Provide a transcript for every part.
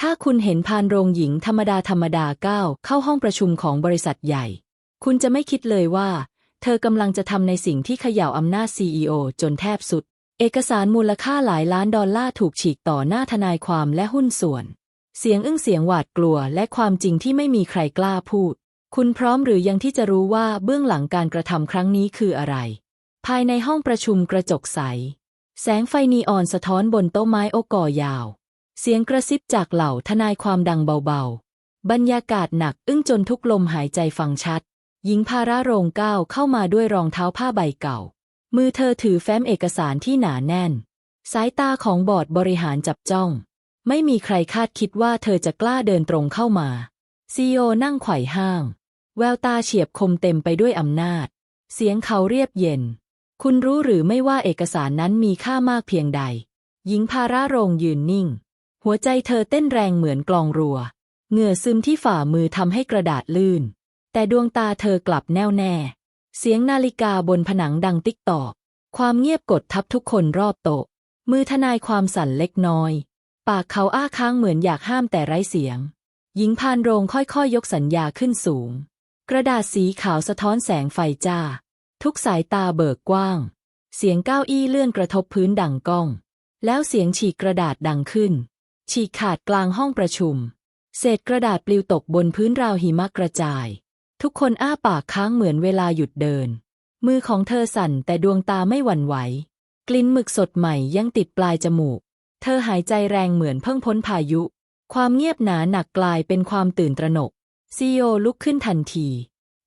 ถ้าคุณเห็นพานโรงหญิงธรรมดาธรรมดาก้าวเข้าห้องประชุมของบริษัทใหญ่ คุณจะไม่คิดเลยว่า เธอกำลังจะทำในสิ่งที่เขย่าอำนาจ CEO จนแทบสุด เอกสารมูลค่าหลายล้านดอลลาร์ถูกฉีกต่อหน้าทนายความและหุ้นส่วน เสียงอึ้งเสียงหวาดกลัวและความจริงที่ไม่มีใครกล้าพูด คุณพร้อมหรือยังที่จะรู้ว่าเบื้องหลังการกระทำครั้งนี้คืออะไร ภายในห้องประชุมกระจกใส แสงไฟนีออนสะท้อนบนโต๊ะไม้โอกอยาว เสียงกระซิบจากเหล่าทนายความดังเบาๆ บรรยากาศหนักอึ้งจนทุกลมหายใจฟังชัด หญิงพาราโรงก้าวเข้ามาด้วยรองเท้าผ้าใบเก่า มือเธอถือแฟ้มเอกสารที่หนาแน่น สายตาของบอร์ดบริหารจับจ้อง ไม่มีใครคาดคิดว่าเธอจะกล้าเดินตรงเข้ามาซีโอนั่งไขว่ห้าง แววตาเฉียบคมเต็มไปด้วยอำนาจ เสียงเขาเรียบเย็น คุณรู้หรือไม่ว่าเอกสารนั้นมีค่ามากเพียงใด หญิงพาราโรงยืนนิ่ง หัวใจเธอเต้นแรงเหมือนกลองรัว เหงื่อซึมที่ฝ่ามือทำให้กระดาษลื่น แต่ดวงตาเธอกลับแน่วแน่ เสียงนาฬิกาบนผนังดังติ๊กตอก ความเงียบกดทับทุกคนรอบโต๊ะ มือทนายความสั่นเล็กน้อย ปากเขาอ้าค้างเหมือนอยากห้ามแต่ไร้เสียง หญิงพานโรงค่อยๆยยกสัญญาขึ้นสูง กระดาษสีขาวสะท้อนแสงไฟจ้า ทุกสายตาเบิกกว้าง เสียงก้าวอี้เลื่อนกระทบพื้นดังก้อง แล้วเสียงฉีกกระดาษดังขึ้น ฉีกขาดกลางห้องประชุม เศษกระดาษปลิวตกบนพื้นราวหิมะกระจาย ทุกคนอ้าปากค้างเหมือนเวลาหยุดเดิน มือของเธอสั่นแต่ดวงตาไม่หวั่นไหว กลิ่นหมึกสดใหม่ยังติดปลายจมูก เธอหายใจแรงเหมือนเพิ่งพ้นพายุ ความเงียบหนาหนักกลายเป็นความตื่นตระหนกซีโอลุกขึ้นทันที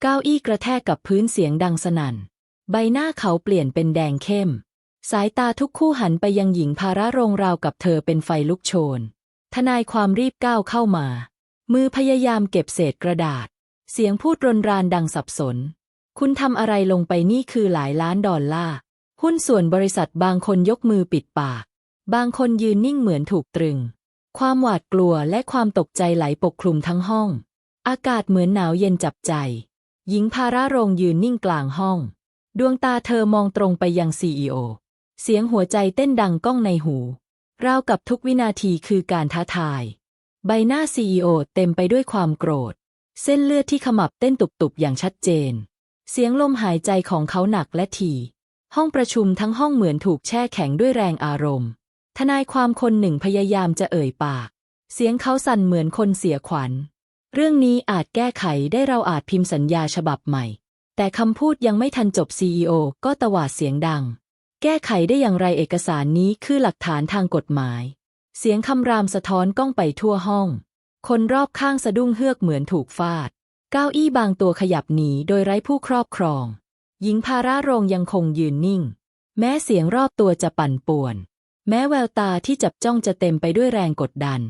เก้าอี้กระแทกกับพื้นเสียงดังสนั่น ใบหน้าเขาเปลี่ยนเป็นแดงเข้ม สายตาทุกคู่หันไปยังหญิงภาระโรงราวกับเธอเป็นไฟลุกโชน ทนายความรีบก้าวเข้ามา มือพยายามเก็บเศษกระดาษ เสียงพูดรนรานดังสับสน คุณทำอะไรลงไปนี่คือหลายล้านดอลลาร์ หุ้นส่วนบริษัทบางคนยกมือปิดปาก บางคนยืนนิ่งเหมือนถูกตรึง ความหวาดกลัวและความตกใจไหลปกคลุมทั้งห้อง อากาศเหมือนหนาวเย็นจับใจ หญิงพาราโรงยืนนิ่งกลางห้อง ดวงตาเธอมองตรงไปยังซีอีโอ เสียงหัวใจเต้นดังก้องในหู ราวกับทุกวินาทีคือการท้าทาย ใบหน้าซีอีโอเต็มไปด้วยความโกรธ เส้นเลือดที่ขมับเต้นตุบๆอย่างชัดเจน เสียงลมหายใจของเขาหนักและถี่ห้องประชุมทั้งห้องเหมือนถูกแช่แข็งด้วยแรงอารมณ์ ทนายความคนหนึ่งพยายามจะเอ่ยปาก เสียงเขาสั่นเหมือนคนเสียขวัญ เรื่องนี้อาจแก้ไขได้เราอาจพิมพ์สัญญาฉบับใหม่ แต่คำพูดยังไม่ทันจบซีอก็ตวาดเสียงดัง แก้ไขได้อย่างไรเอกสารนี้คือหลักฐานทางกฎหมาย เสียงคำรามสะท้อนก้องไปทั่วห้อง คนรอบข้างสะดุ้งเฮือกเหมือนถูกฟาด เก้าอี้บางตัวขยับหนีโดยไร้ผู้ครอบครอง หญิงพาราโรงยังคงยืนนิ่ง แม้เสียงรอบตัวจะปั่นป่วน แม้แววตาที่จับจ้องจะเต็มไปด้วยแรงกดดัน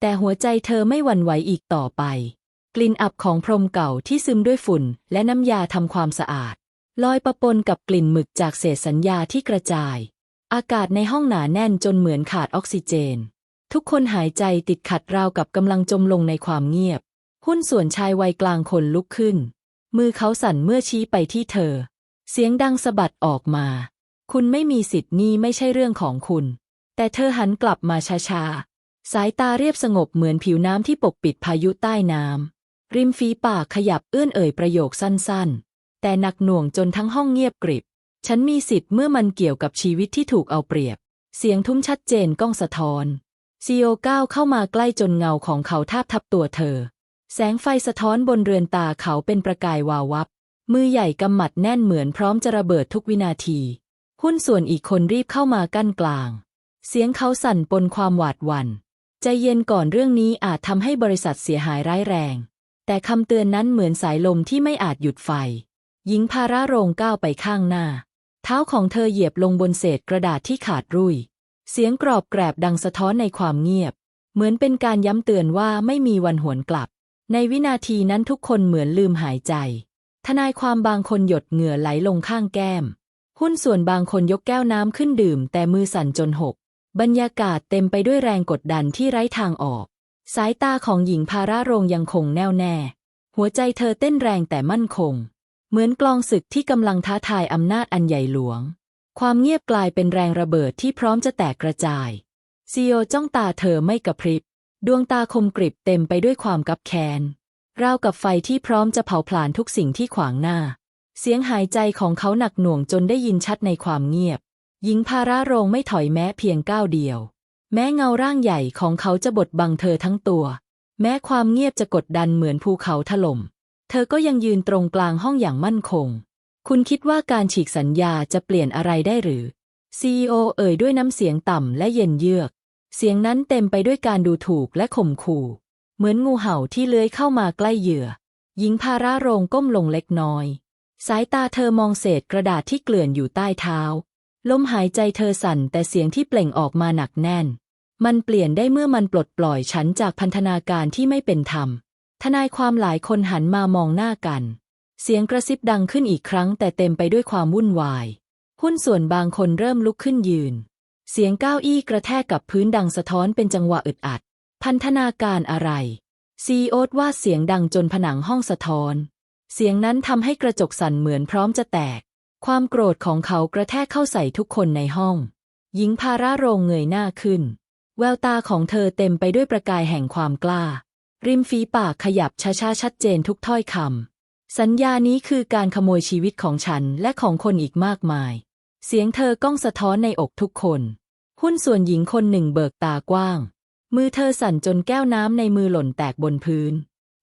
แต่หัวใจเธอไม่หวั่นไหวอีกต่อไป กลิ่นอับของพรมเก่าที่ซึมด้วยฝุ่นและน้ำยาทำความสะอาด ลอยประปนกับกลิ่นหมึกจากเศษสัญญาที่กระจาย อากาศในห้องหนาแน่นจนเหมือนขาดออกซิเจน ทุกคนหายใจติดขัดราวกับกำลังจมลงในความเงียบ หุ้นส่วนชายวัยกลางคนลุกขึ้น มือเขาสั่นเมื่อชี้ไปที่เธอ เสียงดังสะบัดออกมา คุณไม่มีสิทธิ์นี่ไม่ใช่เรื่องของคุณ แต่เธอหันกลับมาช้าๆ สายตาเรียบสงบเหมือนผิวน้ำที่ปกปิดพายุใต้น้ำริมฝีปากขยับเอื้อนเอ่ยประโยคสั้นๆ แต่หนักหน่วงจนทั้งห้องเงียบกริบ ฉันมีสิทธิ์เมื่อมันเกี่ยวกับชีวิตที่ถูกเอาเปรียบ เสียงทุ้มชัดเจนก้องสะท้อนซีโอก้าวเข้ามาใกล้จนเงาของเขาทาบทับตัวเธอ แสงไฟสะท้อนบนเรือนตาเขาเป็นประกายวาววับ มือใหญ่กำหมัดแน่นเหมือนพร้อมจะระเบิดทุกวินาที หุ้นส่วนอีกคนรีบเข้ามากั้นกลาง เสียงเขาสั่นปนความหวาดหวัน่นใจเย็นก่อนเรื่องนี้อาจทำให้บริษัทเสียหายร้ายแรง แต่คำเตือนนั้นเหมือนสายลมที่ไม่อาจหยุดไฟ หญิงพาราโรงก้าวไปข้างหน้า เท้าของเธอเหยียบลงบนเศษกระดาษที่ขาดรุ่ย เสียงกรอบแกรบดังสะท้อนในความเงียบ เหมือนเป็นการย้ำเตือนว่าไม่มีวันหวนกลับ ในวินาทีนั้นทุกคนเหมือนลืมหายใจ ทนายความบางคนหยดเหงื่อไหลลงข้างแก้ม หุ้นส่วนบางคนยกแก้วน้ำขึ้นดื่ม แต่มือสั่นจนหก บรรยากาศเต็มไปด้วยแรงกดดันที่ไร้ทางออก สายตาของหญิงพาราโรงยังคงแน่วแน่ หัวใจเธอเต้นแรงแต่มั่นคง เหมือนกลองศึกที่กำลังท้าทายอำนาจอันใหญ่หลวง ความเงียบกลายเป็นแรงระเบิดที่พร้อมจะแตกกระจายซีโอจ้องตาเธอไม่กระพริบ ดวงตาคมกริบเต็มไปด้วยความกับแค้นราวกับไฟที่พร้อมจะเผาผลาญทุกสิ่งที่ขวางหน้า เสียงหายใจของเขาหนักหน่วงจนได้ยินชัดในความเงียบ หญิงพาราโรงไม่ถอยแม้เพียงก้าวเดียว แม้เงาร่างใหญ่ของเขาจะบดบังเธอทั้งตัว แม้ความเงียบจะกดดันเหมือนภูเขาถล่ม ธอก็ยังยืนตรงกลางห้องอย่างมั่นคง คุณคิดว่าการฉีกสัญญาจะเปลี่ยนอะไรได้หรือ CEO เอ่ยด้วยน้ำเสียงต่ำและเย็นเยือก เสียงนั้นเต็มไปด้วยการดูถูกและข่มขู่ เหมือนงูเห่าที่เลื้อยเข้ามาใกล้เหยื่อ หญิงพาราโรงก้มลงเล็กน้อย สายตาเธอมองเศษกระดาษที่เกลื่อนอยู่ใต้เท้า ลมหายใจเธอสั่นแต่เสียงที่เปล่งออกมาหนักแน่น มันเปลี่ยนได้เมื่อมันปลดปล่อยฉันจากพันธนาการที่ไม่เป็นธรรม ทนายความหลายคนหันมามองหน้ากัน เสียงกระซิบดังขึ้นอีกครั้ง แต่เต็มไปด้วยความวุ่นวาย หุ้นส่วนบางคนเริ่มลุกขึ้นยืน เสียงก้าวอี้กระแทกกับพื้นดังสะท้อนเป็นจังหวะอึดอัด พันธนาการอะไร ซีโอตว่าเสียงดังจนผนังห้องสะท้อน เสียงนั้นทำให้กระจกสั่นเหมือนพร้อมจะแตก ความโกรธของเขากระแทกเข้าใส่ทุกคนในห้อง หญิงพาราโรงเงยหน้าขึ้น แววตาของเธอเต็มไปด้วยประกายแห่งความกล้า ริมฝีปากขยับช้าๆชัดเจนทุกถ้อยคำสัญญานี้คือการขโมยชีวิตของฉันและของคนอีกมากมาย เสียงเธอก้องสะท้อนในอกทุกคน หุ้นส่วนหญิงคนหนึ่งเบิกตากว้าง มือเธอสั่นจนแก้วน้ำในมือหล่นแตกบนพื้น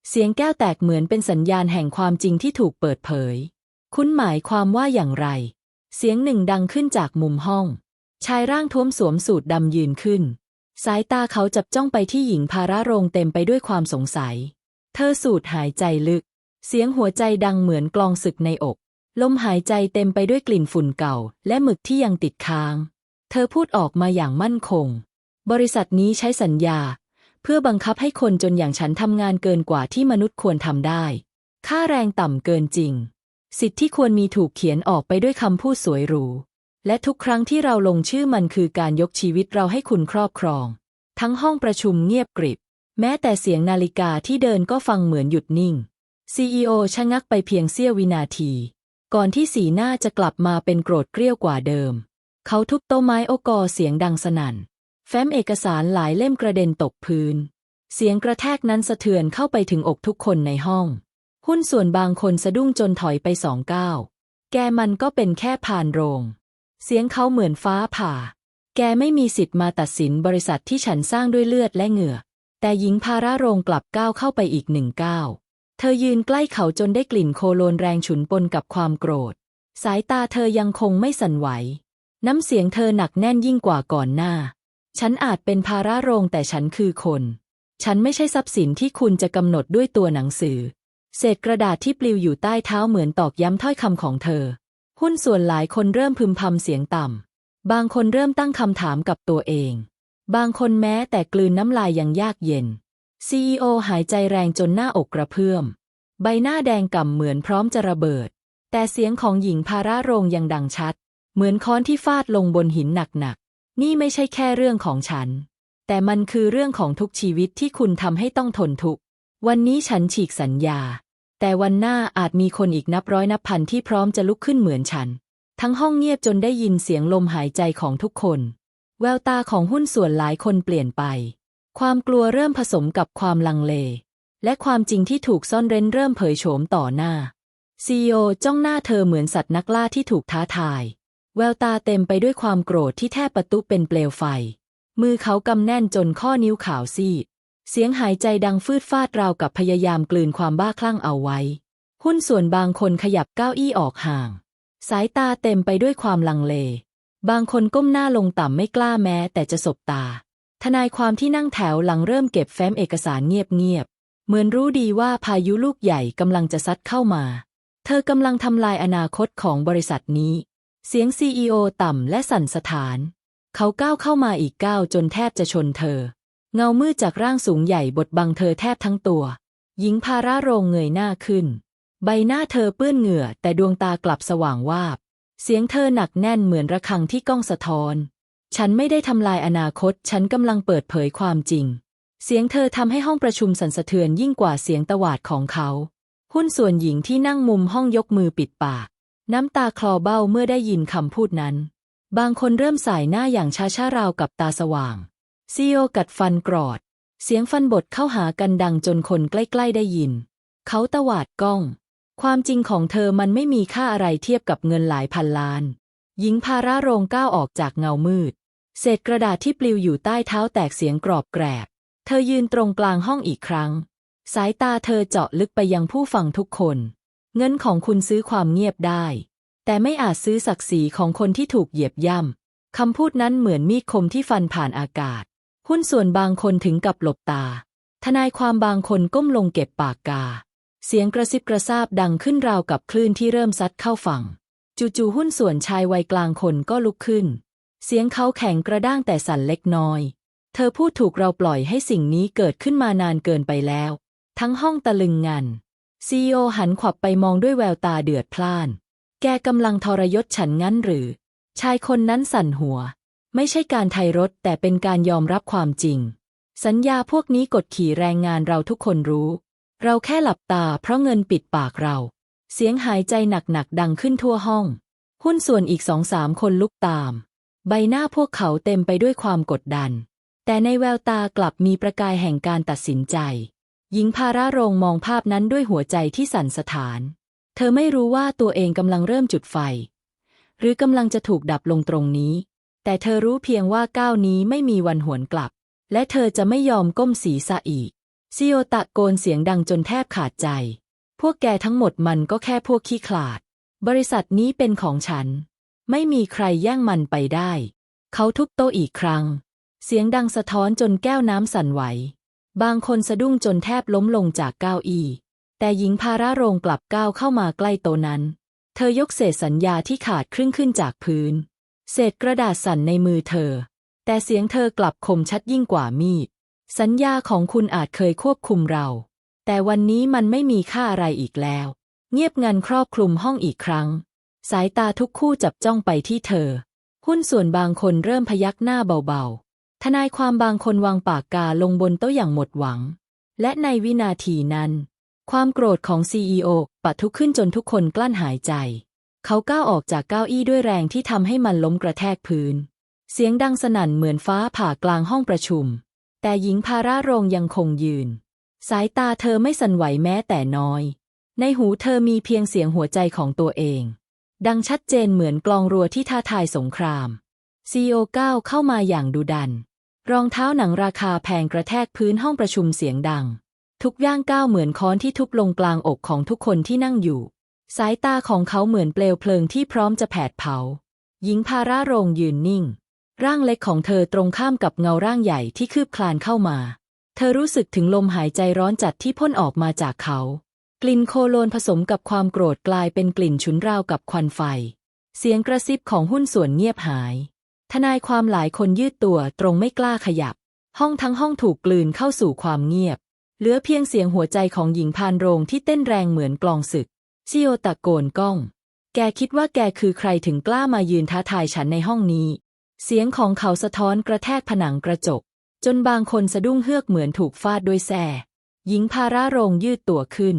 เสียงแก้วแตกเหมือนเป็นสัญญาณแห่งความจริงที่ถูกเปิดเผย คุณหมายความว่าอย่างไร เสียงหนึ่งดังขึ้นจากมุมห้อง ชายร่างท้วมสวมสูทดำยืนขึ้น สายตาเขาจับจ้องไปที่หญิงพาราโรงเต็มไปด้วยความสงสัย เธอสูดหายใจลึก เสียงหัวใจดังเหมือนกลองศึกในอก ลมหายใจเต็มไปด้วยกลิ่นฝุ่นเก่า และหมึกที่ยังติดค้าง เธอพูดออกมาอย่างมั่นคง บริษัทนี้ใช้สัญญา เพื่อบังคับให้คนจนอย่างฉันทำงานเกินกว่าที่มนุษย์ควรทำได้ ค่าแรงต่ำเกินจริง สิทธิที่ควรมีถูกเขียนออกไปด้วยคำพูดสวยหรู และทุกครั้งที่เราลงชื่อมันคือการยกชีวิตเราให้คุณครอบครอง ทั้งห้องประชุมเงียบกริบ แม้แต่เสียงนาฬิกาที่เดินก็ฟังเหมือนหยุดนิ่ง CEO ชะงักไปเพียงเสี้ยววินาที ก่อนที่สีหน้าจะกลับมาเป็นโกรธเกรี้ยวกว่าเดิม เขาทุบโต๊ะไม้โอกอเสียงดังสนั่น แฟ้มเอกสารหลายเล่มกระเด็นตกพื้น เสียงกระแทกนั้นสะเทือนเข้าไปถึงอกทุกคนในห้อง หุ้นส่วนบางคนสะดุ้งจนถอยไปสองก้าว แกมันก็เป็นแค่พานโรง เสียงเขาเหมือนฟ้าผ่า แกไม่มีสิทธิ์มาตัดสินบริษัทที่ฉันสร้างด้วยเลือดและเหงื่อ แต่หญิงพาราโรงกลับก้าวเข้าไปอีกหนึ่งก้าว เธอยืนใกล้เขาจนได้กลิ่นโคโลนแรงฉุนปนกับความโกรธ สายตาเธอยังคงไม่สั่นไหว น้ำเสียงเธอหนักแน่นยิ่งกว่าก่อนหน้า ฉันอาจเป็นภาระโรงแต่ฉันคือคน ฉันไม่ใช่ทรัพย์สินที่คุณจะกำหนดด้วยตัวหนังสือ เศษกระดาษที่ปลิวอยู่ใต้เท้าเหมือนตอกย้ำถ้อยคำของเธอ หุ้นส่วนหลายคนเริ่มพึมพำเสียงต่ำ บางคนเริ่มตั้งคำถามกับตัวเอง บางคนแม้แต่กลืนน้ำลายยังยากเย็น CEO หายใจแรงจนหน้าอกกระเพื่อม ใบหน้าแดงก่ำเหมือนพร้อมจะระเบิด แต่เสียงของหญิงพาราโรงยังดังชัด เหมือนค้อนที่ฟาดลงบนหินหนักๆ นี่ไม่ใช่แค่เรื่องของฉัน แต่มันคือเรื่องของทุกชีวิตที่คุณทำให้ต้องทนทุกข์วันนี้ฉันฉีกสัญญา แต่วันหน้าอาจมีคนอีกนับร้อยนับพันที่พร้อมจะลุกขึ้นเหมือนฉัน ทั้งห้องเงียบจนได้ยินเสียงลมหายใจของทุกคน แววตาของหุ้นส่วนหลายคนเปลี่ยนไป ความกลัวเริ่มผสมกับความลังเล และความจริงที่ถูกซ่อนเร้นเริ่มเผยโฉมต่อหน้าซีโอจ้องหน้าเธอเหมือนสัตว์นักล่าที่ถูกท้าทาย แววตาเต็มไปด้วยความโกรธที่แทบประตุเป็นเปลวไฟ มือเขากำแน่นจนข้อนิ้วขาวซีด เสียงหายใจดังฟืดฟาดราวกับพยายามกลืนความบ้าคลั่งเอาไว้ หุ้นส่วนบางคนขยับเก้าอี้ออกห่าง สายตาเต็มไปด้วยความลังเล บางคนก้มหน้าลงต่ำไม่กล้าแม้แต่จะสบตา ทนายความที่นั่งแถวหลังเริ่มเก็บแฟ้มเอกสารเงียบๆ เหมือนรู้ดีว่าพายุลูกใหญ่กำลังจะซัดเข้ามา เธอกำลังทำลายอนาคตของบริษัทนี้ เสียงซีอต่ำและสั่นสถาน เขาก้าวเข้ามาอีกก้าวจนแทบจะชนเธอ เงามืดจากร่างสูงใหญ่บดบังเธอแทบทั้งตัว หญิงพาราโรงเงยหน้าขึ้น ใบหน้าเธอเปื้อนเหงื่อ แต่ดวงตากลับสว่างวาบ เสียงเธอหนักแน่นเหมือนระฆังที่ก้องสะท้อน ฉันไม่ได้ทำลายอนาคต ฉันกำลังเปิดเผยความจริง เสียงเธอทำให้ห้องประชุมสั่นสะเทือนยิ่งกว่าเสียงตวาดของเขา หุ้นส่วนหญิงที่นั่งมุมห้องยกมือปิดปาก น้ำตาคลอเบ้าเมื่อได้ยินคำพูดนั้น บางคนเริ่มสายหน้าอย่างช้าๆราวกับตาสว่าง ซีโอกัดฟันกรอด เสียงฟันบทเข้าหากันดังจนคนใกล้ ๆ ได้ยิน เขาตวาดกล้อง ความจริงของเธอมันไม่มีค่าอะไรเทียบกับเงินหลายพันล้าน หญิงพาราโรงก้าวออกจากเงามืด เศษกระดาษที่ปลิวอยู่ใต้เท้าแตกเสียงกรอบแกรบ เธอยืนตรงกลางห้องอีกครั้ง สายตาเธอเจาะลึกไปยังผู้ฟังทุกคน เงินของคุณซื้อความเงียบได้ แต่ไม่อาจซื้อศักดิ์ศรีของคนที่ถูกเหยียบย่ำคำพูดนั้นเหมือนมีดคมที่ฟันผ่านอากาศ หุ้นส่วนบางคนถึงกับหลบตา ทนายความบางคนก้มลงเก็บปากกา เสียงกระซิบกระซาบดังขึ้นราวกับคลื่นที่เริ่มซัดเข้าฝั่ง จู่ๆหุ้นส่วนชายวัยกลางคนก็ลุกขึ้น เสียงเขาแข็งกระด้างแต่สั่นเล็กน้อย เธอพูดถูกเราปล่อยให้สิ่งนี้เกิดขึ้นมานานเกินไปแล้ว ทั้งห้องตะลึงงันซีโอหันขวับไปมองด้วยแววตาเดือดพล่าน แกกำลังทรยศฉันงั้นหรือ ชายคนนั้นสั่นหัว ไม่ใช่การไทยรถแต่เป็นการยอมรับความจริง สัญญาพวกนี้กดขี่แรงงานเราทุกคนรู้ เราแค่หลับตาเพราะเงินปิดปากเรา เสียงหายใจหนักๆดังขึ้นทั่วห้อง หุ้นส่วนอีกสองสามคนลุกตาม ใบหน้าพวกเขาเต็มไปด้วยความกดดัน แต่ในแววตากลับมีประกายแห่งการตัดสินใจ หญิงพาราโรงมองภาพนั้นด้วยหัวใจที่สั่นสะท้าน เธอไม่รู้ว่าตัวเองกำลังเริ่มจุดไฟ หรือกำลังจะถูกดับลงตรงนี้ แต่เธอรู้เพียงว่าก้าวนี้ไม่มีวันหวนกลับ และเธอจะไม่ยอมก้มศีรษะอีกซิโอตะโกนเสียงดังจนแทบขาดใจ พวกแกทั้งหมดมันก็แค่พวกขี้ขลาด บริษัทนี้เป็นของฉัน ไม่มีใครแย่งมันไปได้ เขาทุบโต๊ะอีกครั้ง เสียงดังสะท้อนจนแก้วน้ำสั่นไหว บางคนสะดุ้งจนแทบล้มลงจากเก้าอี้ แต่หญิงพาราโรงกลับก้าวเข้ามาใกล้โต๊ะนั้น เธอยกเศษสัญญาที่ขาดครึ่งขึ้นจากพื้น เศษกระดาษสั่นในมือเธอ แต่เสียงเธอกลับคมชัดยิ่งกว่ามีด สัญญาของคุณอาจเคยควบคุมเรา แต่วันนี้มันไม่มีค่าอะไรอีกแล้ว เงียบงันครอบคลุมห้องอีกครั้ง สายตาทุกคู่จับจ้องไปที่เธอ หุ้นส่วนบางคนเริ่มพยักหน้าเบาๆ ทนายความบางคนวางปากกาลงบนโต๊ะอย่างหมดหวัง และในวินาทีนั้น ความโกรธของซีอโอปะทุขึ้นจนทุกคนกลั้นหายใจ เขาก้าวออกจากเก้าอี้ด้วยแรงที่ทำให้มันล้มกระแทกพื้น เสียงดังสนั่นเหมือนฟ้าผ่ากลางห้องประชุม แต่หญิงพาราโรงยังคงยืน สายตาเธอไม่สั่นไหวแม้แต่น้อย ในหูเธอมีเพียงเสียงหัวใจของตัวเอง ดังชัดเจนเหมือนกลองรัวที่ท้าทายสงครามซีโอก้าวเข้ามาอย่างดุดัน รองเท้าหนังราคาแพงกระแทกพื้นห้องประชุมเสียงดัง ทุกย่างก้าวเหมือนค้อนที่ทุบลงกลางอกของทุกคนที่นั่งอยู่ สายตาของเขาเหมือนเปลวเพลิงที่พร้อมจะแผดเผา หญิงพาราโรงยืนนิ่ง ร่างเล็กของเธอตรงข้ามกับเงาร่างใหญ่ที่คืบคลานเข้ามา เธอรู้สึกถึงลมหายใจร้อนจัดที่พ่นออกมาจากเขา กลิ่นโคโลนผสมกับความโกรธกลายเป็นกลิ่นฉุนราวกับควันไฟ เสียงกระซิบของหุ้นส่วนเงียบหาย ทนายความหลายคนยืดตัวตรงไม่กล้าขยับ ห้องทั้งห้องถูกกลืนเข้าสู่ความเงียบ เหลือเพียงเสียงหัวใจของหญิงพานโรงที่เต้นแรงเหมือนกลองศึก ซิโอตะโกนก้อง แกคิดว่าแกคือใครถึงกล้ามายืนท้าทายฉันในห้องนี้ เสียงของเขาสะท้อนกระแทกผนังกระจก จนบางคนสะดุ้งเฮือกเหมือนถูกฟาดด้วยแส้หญิงพาราโรงยืดตัวขึ้น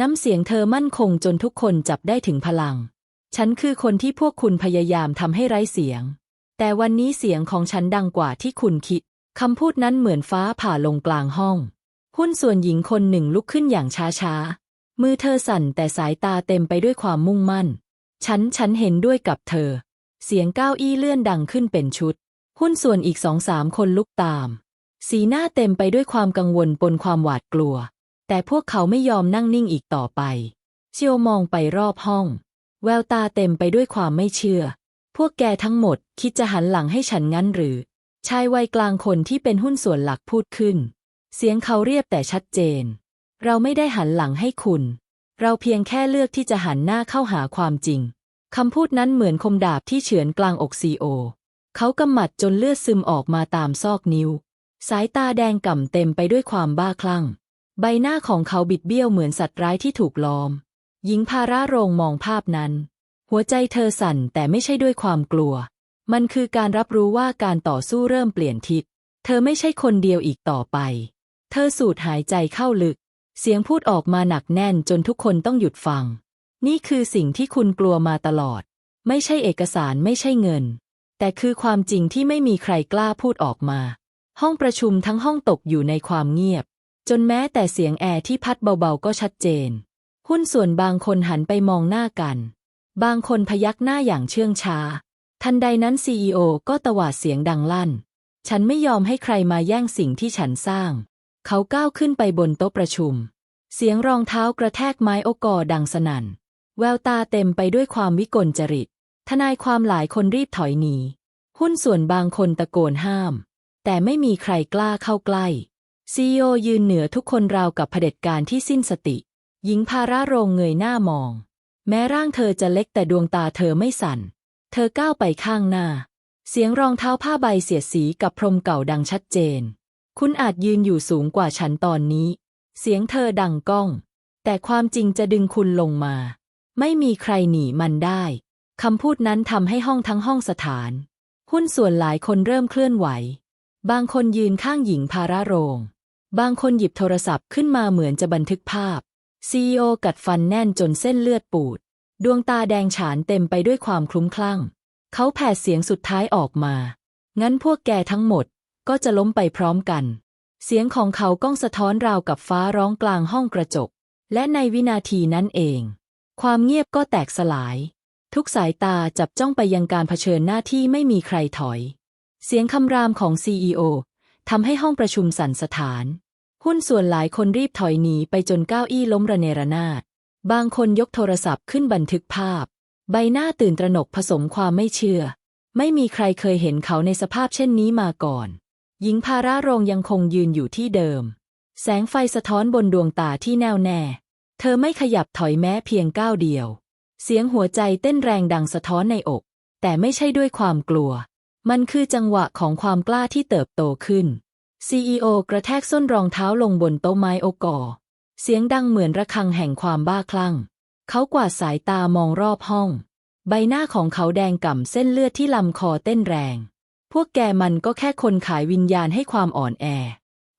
น้ำเสียงเธอมั่นคงจนทุกคนจับได้ถึงพลัง ฉันคือคนที่พวกคุณพยายามทำให้ไร้เสียง แต่วันนี้เสียงของฉันดังกว่าที่คุณคิด คำพูดนั้นเหมือนฟ้าผ่าลงกลางห้อง หุ้นส่วนหญิงคนหนึ่งลุกขึ้นอย่างช้าๆ มือเธอสั่นแต่สายตาเต็มไปด้วยความมุ่งมั่น ฉันฉันเห็นด้วยกับเธอ เสียงก้าวอี้เลื่อนดังขึ้นเป็นชุด หุ้นส่วนอีกสองสามคนลุกตาม สีหน้าเต็มไปด้วยความกังวลปนความหวาดกลัว แต่พวกเขาไม่ยอมนั่งนิ่งอีกต่อไป เชียวมองไปรอบห้อง แววตาเต็มไปด้วยความไม่เชื่อ พวกแกทั้งหมดคิดจะหันหลังให้ฉันงั้นหรือ ชายวัยกลางคนที่เป็นหุ้นส่วนหลักพูดขึ้น เสียงเขาเรียบแต่ชัดเจน เราไม่ได้หันหลังให้คุณ เราเพียงแค่เลือกที่จะหันหน้าเข้าหาความจริง คำพูดนั้นเหมือนคมดาบที่เฉือนกลางอกซีโอ เขากำหมัดจนเลือดซึมออกมาตามซอกนิ้ว สายตาแดงก่ำเต็มไปด้วยความบ้าคลั่ง ใบหน้าของเขาบิดเบี้ยวเหมือนสัตว์ร้ายที่ถูกล้อม หญิงพาราโรงมองภาพนั้น หัวใจเธอสั่นแต่ไม่ใช่ด้วยความกลัว มันคือการรับรู้ว่าการต่อสู้เริ่มเปลี่ยนทิศ เธอไม่ใช่คนเดียวอีกต่อไป เธอสูดหายใจเข้าลึก เสียงพูดออกมาหนักแน่นจนทุกคนต้องหยุดฟัง นี่คือสิ่งที่คุณกลัวมาตลอด ไม่ใช่เอกสารไม่ใช่เงิน แต่คือความจริงที่ไม่มีใครกล้าพูดออกมา ห้องประชุมทั้งห้องตกอยู่ในความเงียบ จนแม้แต่เสียงแอร์ที่พัดเบาๆก็ชัดเจน หุ้นส่วนบางคนหันไปมองหน้ากัน บางคนพยักหน้าอย่างเชื่องช้า ทันใดนั้นซีอก็ตวาดเสียงดังลั่น ฉันไม่ยอมให้ใครมาแย่งสิ่งที่ฉันสร้าง เขาก้าวขึ้นไปบนโต๊ะประชุม เสียงรองเท้ากระแทกไม้โอกอดังสนั่น แววตาเต็มไปด้วยความวิกลจริต ทนายความหลายคนรีบถอยหนี หุ้นส่วนบางคนตะโกนห้าม แต่ไม่มีใครกล้าเข้าใกล้ซีโอยืนเหนือทุกคนราวกับเผด็จการที่สิ้นสติ หญิงพาราโรงเงยหน้ามอง แม้ร่างเธอจะเล็กแต่ดวงตาเธอไม่สั่น เธอก้าวไปข้างหน้า เสียงรองเท้าผ้าใบเสียดสีกับพรมเก่าดังชัดเจน คุณอาจยืนอยู่สูงกว่าฉันตอนนี้ เสียงเธอดังก้อง แต่ความจริงจะดึงคุณลงมา ไม่มีใครหนีมันได้ คำพูดนั้นทำให้ห้องทั้งห้องสถาน หุ้นส่วนหลายคนเริ่มเคลื่อนไหว บางคนยืนข้างหญิงพาราโรง บางคนหยิบโทรศัพท์ขึ้นมาเหมือนจะบันทึกภาพซีโอกัดฟันแน่นจนเส้นเลือดปูด ดวงตาแดงฉานเต็มไปด้วยความคลุ้มคลั่ง เขาแผดเสียงสุดท้ายออกมา งั้นพวกแกทั้งหมด ก็จะล้มไปพร้อมกัน เสียงของเขาก้องสะท้อนราวกับฟ้าร้องกลางห้องกระจก และในวินาทีนั้นเอง ความเงียบก็แตกสลาย ทุกสายตาจับจ้องไปยังการเผชิญหน้าที่ไม่มีใครถอย เสียงคำรามของซีอทำให้ห้องประชุมสั่นสถาน หุ้นส่วนหลายคนรีบถอยหนีไปจนเก้าอี้ล้มระเนระนาด บางคนยกโทรศัพท์ขึ้นบันทึกภาพ ใบหน้าตื่นตระหนกผสมความไม่เชื่อ ไม่มีใครเคยเห็นเขาในสภาพเช่นนี้มาก่อน หญิงพาราโรงยังคงยืนอยู่ที่เดิม แสงไฟสะท้อนบนดวงตาที่แน่วแน่ เธอไม่ขยับถอยแม้เพียงก้าวเดียว เสียงหัวใจเต้นแรงดังสะท้อนในอก แต่ไม่ใช่ด้วยความกลัว มันคือจังหวะของความกล้าที่เติบโตขึ้น CEO กระแทกส้นรองเท้าลงบนโต๊ะไม้โอกอเสียงดังเหมือนระฆังแห่งความบ้าคลั่ง เขากวาดสายตามองรอบห้อง ใบหน้าของเขาแดงก่ำเส้นเลือดที่ลำคอเต้นแรง พวกแกมันก็แค่คนขายวิญญาณให้ความอ่อนแอ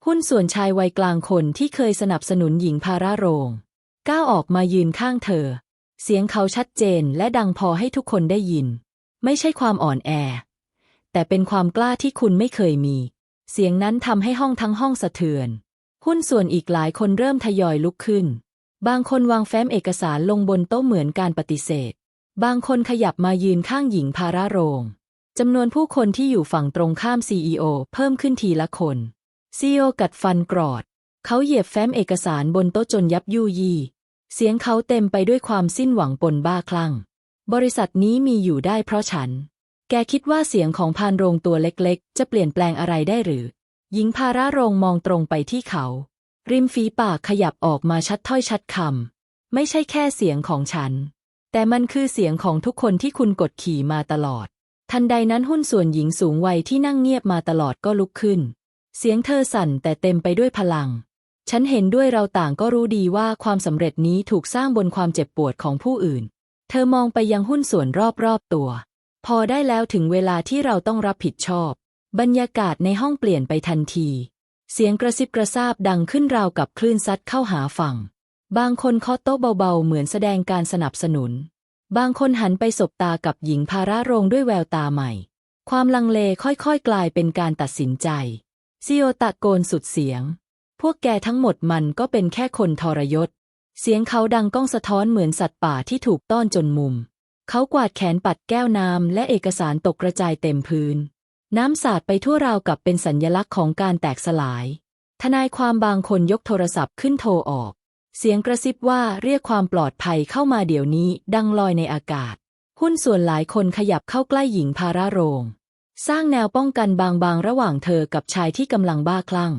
หุ้นส่วนชายวัยกลางคนที่เคยสนับสนุนหญิงพาราโรง ก้าวออกมายืนข้างเธอ เสียงเขาชัดเจนและดังพอให้ทุกคนได้ยิน ไม่ใช่ความอ่อนแอ แต่เป็นความกล้าที่คุณไม่เคยมี เสียงนั้นทำให้ห้องทั้งห้องสะเทือน หุ้นส่วนอีกหลายคนเริ่มทยอยลุกขึ้น บางคนวางแฟ้มเอกสารลงบนโต๊ะเหมือนการปฏิเสธ บางคนขยับมายืนข้างหญิงพาราโรง จำนวนผู้คนที่อยู่ฝั่งตรงข้าม CEO เพิ่มขึ้นทีละคน CEO กัดฟันกรอด เขาเหยียบแฟ้มเอกสารบนโต๊ะจนยับยู่ยี่ เสียงเขาเต็มไปด้วยความสิ้นหวังปนบ้าคลั่ง บริษัทนี้มีอยู่ได้เพราะฉัน แกคิดว่าเสียงของพานโรงตัวเล็กๆ จะเปลี่ยนแปลงอะไรได้หรือ หญิงพาราโรงมองตรงไปที่เขา ริมฝีปากขยับออกมาชัดถ้อยชัดคำ ไม่ใช่แค่เสียงของฉัน แต่มันคือเสียงของทุกคนที่คุณกดขี่มาตลอด ทันใดนั้นหุ้นส่วนหญิงสูงวัยที่นั่งเงียบมาตลอดก็ลุกขึ้น เสียงเธอสั่นแต่เต็มไปด้วยพลัง ฉันเห็นด้วยเราต่างก็รู้ดีว่าความสำเร็จนี้ถูกสร้างบนความเจ็บปวดของผู้อื่น เธอมองไปยังหุ้นส่วนรอบๆตัว พอได้แล้วถึงเวลาที่เราต้องรับผิดชอบ บรรยากาศในห้องเปลี่ยนไปทันที เสียงกระซิบกระซาบดังขึ้นราวกับคลื่นซัดเข้าหาฝั่ง บางคนเคาะโต๊ะเบาๆเหมือนแสดงการสนับสนุน บางคนหันไปสบตากับหญิงพาราโรงด้วยแววตาใหม่ ความลังเลค่อยๆ กลายเป็นการตัดสินใจซีโอตะโกนสุดเสียง พวกแกทั้งหมดมันก็เป็นแค่คนทรยศ เสียงเขาดังก้องสะท้อนเหมือนสัตว์ป่าที่ถูกต้อนจนมุม เขากวาดแขนปัดแก้วน้ำและเอกสารตกกระจายเต็มพื้น น้ำสาดไปทั่วราวกับเป็นสัญญลักษณ์ของการแตกสลาย ทนายความบางคนยกโทรศัพท์ขึ้นโทรออก เสียงกระซิบว่าเรียกความปลอดภัยเข้ามาเดี๋ยวนี้ดังลอยในอากาศ หุ้นส่วนหลายคนขยับเข้าใกล้หญิงพาราโรง สร้างแนวป้องกันบางๆ ระหว่างเธอกับชายที่กำลังบ้าคลั่ง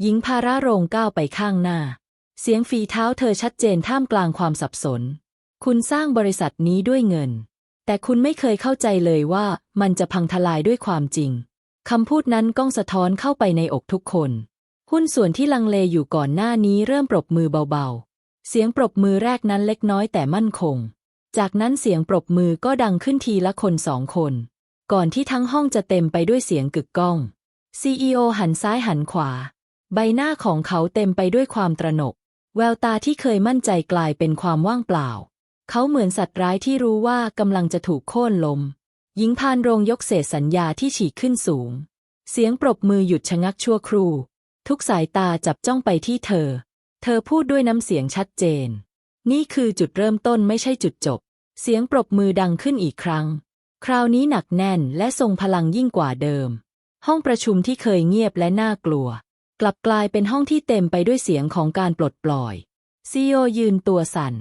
หญิงพาราโรงก้าวไปข้างหน้า เสียงฝีเท้าเธอชัดเจนท่ามกลางความสับสน คุณสร้างบริษัทนี้ด้วยเงิน แต่คุณไม่เคยเข้าใจเลยว่ามันจะพังทลายด้วยความจริงคำพูดนั้นก้องสะท้อนเข้าไปในอกทุกคน หุ้นส่วนที่ลังเลอยู่ก่อนหน้านี้เริ่มปรบมือเบาๆ เสียงปรบมือแรกนั้นเล็กน้อยแต่มั่นคง จากนั้นเสียงปรบมือก็ดังขึ้นทีละคนสองคน ก่อนที่ทั้งห้องจะเต็มไปด้วยเสียงกึกก้อง CEO หันซ้ายหันขวา ใบหน้าของเขาเต็มไปด้วยความตระหนก แววตาที่เคยมั่นใจกลายเป็นความว่างเปล่า เขาเหมือนสัตว์ร้ายที่รู้ว่ากำลังจะถูกโค่นล้มหญิงพานโรงยกเศษสัญญาที่ฉีกขึ้นสูง เสียงปรบมือหยุดชะงักชั่วครู่ ทุกสายตาจับจ้องไปที่เธอ เธอพูดด้วยน้ำเสียงชัดเจน นี่คือจุดเริ่มต้นไม่ใช่จุดจบ เสียงปรบมือดังขึ้นอีกครั้ง คราวนี้หนักแน่นและทรงพลังยิ่งกว่าเดิม ห้องประชุมที่เคยเงียบและน่ากลัว กลับกลายเป็นห้องที่เต็มไปด้วยเสียงของการปลดปล่อยซีโอยืนตัวสั่น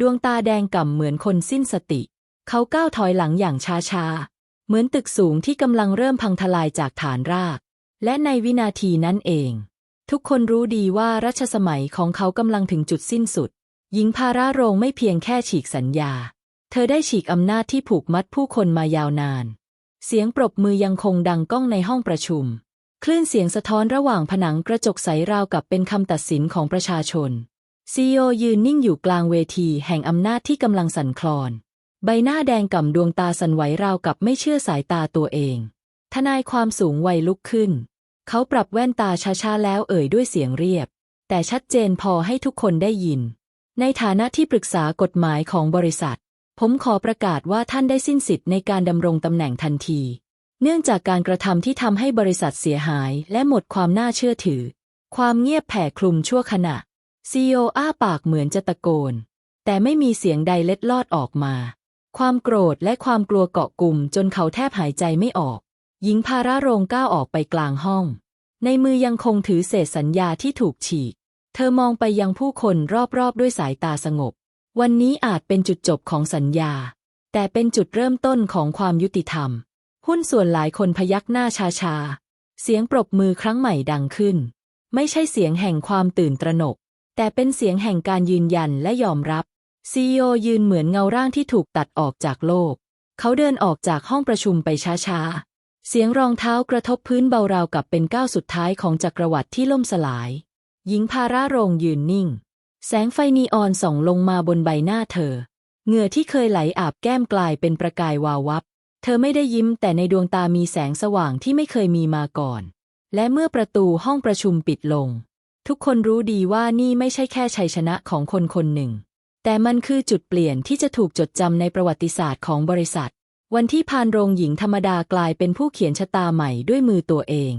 ดวงตาแดงก่ำเหมือนคนสิ้นสติ เขาก้าวถอยหลังอย่างช้าๆ เหมือนตึกสูงที่กำลังเริ่มพังทลายจากฐานราก และในวินาทีนั้นเอง ทุกคนรู้ดีว่ารัชสมัยของเขากำลังถึงจุดสิ้นสุด หญิงพาราโรงไม่เพียงแค่ฉีกสัญญา เธอได้ฉีกอำนาจที่ผูกมัดผู้คนมายาวนาน เสียงปรบมือยังคงดังก้องในห้องประชุม คลื่นเสียงสะท้อนระหว่างผนังกระจกใสราวกับเป็นคำตัดสินของประชาชนซีโอยืนนิ่งอยู่กลางเวทีแห่งอำนาจที่กำลังสั่นคลอน ใบหน้าแดงก่ำดวงตาสั่นไหวราวกับไม่เชื่อสายตาตัวเอง ทนายความสูงวัยลุกขึ้น เขาปรับแว่นตาช้าๆแล้วเอ่ยด้วยเสียงเรียบ แต่ชัดเจนพอให้ทุกคนได้ยิน ในฐานะที่ปรึกษากฎหมายของบริษัท ผมขอประกาศว่าท่านได้สิ้นสิทธิ์ในการดำรงตำแหน่งทันที เนื่องจากการกระทำที่ทำให้บริษัทเสียหายและหมดความน่าเชื่อถือ ความเงียบแผ่คลุมชั่วขณะซีโออ้าปากเหมือนจะตะโกน แต่ไม่มีเสียงใดเล็ดลอดออกมา ความโกรธและความกลัวเกาะกลุ่มจนเขาแทบหายใจไม่ออก หญิงพาราโรงก้าวออกไปกลางห้อง ในมือยังคงถือเศษสัญญาที่ถูกฉีก เธอมองไปยังผู้คนรอบๆด้วยสายตาสงบ วันนี้อาจเป็นจุดจบของสัญญา แต่เป็นจุดเริ่มต้นของความยุติธรรม หุ้นส่วนหลายคนพยักหน้าชาๆ เสียงปรบมือครั้งใหม่ดังขึ้น ไม่ใช่เสียงแห่งความตื่นตระหนก แต่เป็นเสียงแห่งการยืนยันและยอมรับซีโอยืนเหมือนเงาร่างที่ถูกตัดออกจากโลก เขาเดินออกจากห้องประชุมไปช้าๆ เสียงรองเท้ากระทบพื้นเบาราวกับเป็นก้าวสุดท้ายของจักรวรรดิที่ล่มสลาย หญิงพาราโรงยืนนิ่ง แสงไฟนีออนส่องลงมาบนใบหน้าเธอ เหงื่อที่เคยไหลอาบแก้มกลายเป็นประกายวาววับ เธอไม่ได้ยิ้มแต่ในดวงตามีแสงสว่างที่ไม่เคยมีมาก่อน และเมื่อประตูห้องประชุมปิดลง ทุกคนรู้ดีว่านี่ไม่ใช่แค่ชัยชนะของคนคนหนึ่ง แต่มันคือจุดเปลี่ยนที่จะถูกจดจำในประวัติศาสตร์ของบริษัท วันที่พานโรงหญิงธรรมดากลายเป็นผู้เขียนชะตาใหม่ด้วยมือตัวเอง